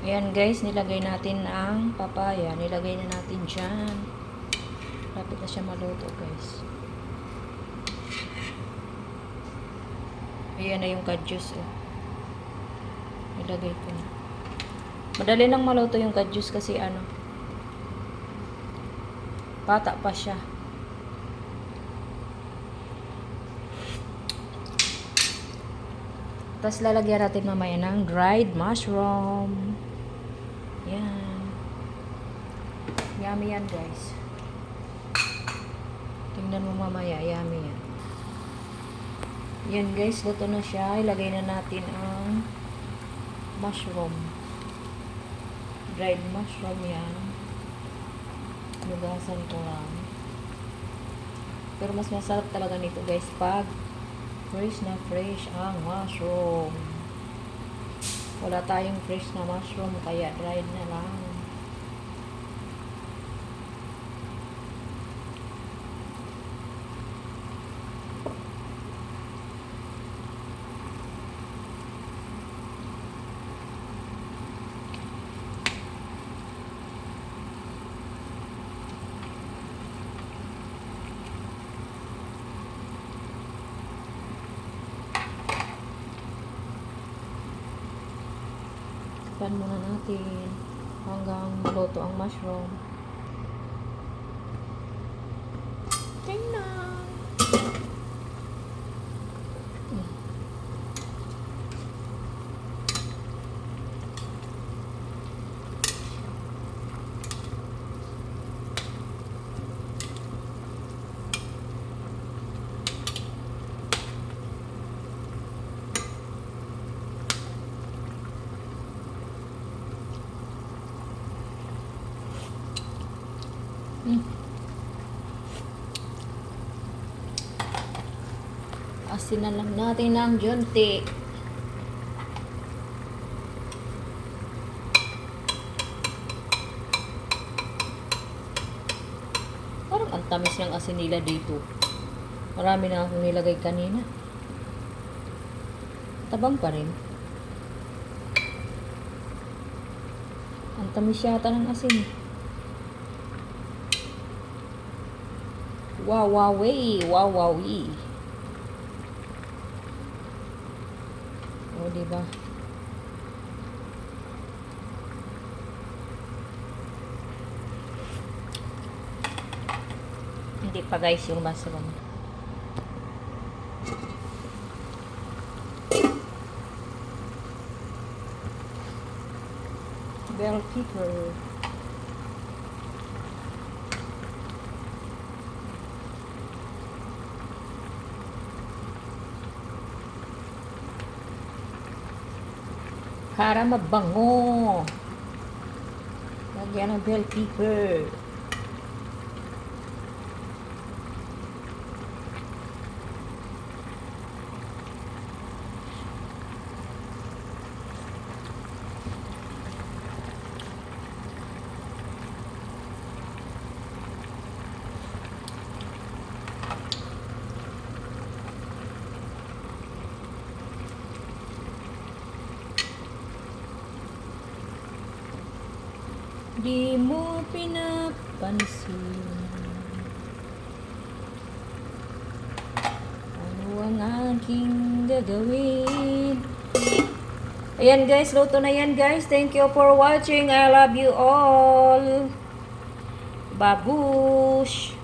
Ayan guys, nilagay natin ang papaya. Nilagay na natin dyan. Lapit na siya maluto guys. Ayan na yung kadyus oh. Nilagay ko na. Madali lang maluto yung kadyus kasi ano. Bata pa siya. Tapos lalagyan natin mamaya ng dried mushroom. Yan. Yummy yan guys. Tingnan mo mamaya, yummy yan. Yan guys, luto na siya. Ilagay na natin ang mushroom. Dried mushroom yan. Nugasan ko lang. Pero mas masarap talaga nito guys pag fresh na fresh ang mushroom. Wala tayong fresh na mushroom kaya dried na lang. Pan muna natin hanggang maluto ang mushroom. Tingnan! Mm. Asin na lang natin ng junti. Parang ang tamis ng asin nila dito. Marami na akong nilagay kanina. Tabang pa rin. Ang tamis yata ng asin. Wow, wow. Wow, wow, wee. O, diba? Hindi pa guys yung mushroom. Bell pepper. Para mabango. Lagyan ng bell pepper. Di mo pinapansin Ano ang aking gagawin Ayan guys, luto na yan guys. Thank you for watching. I love you all. Babush!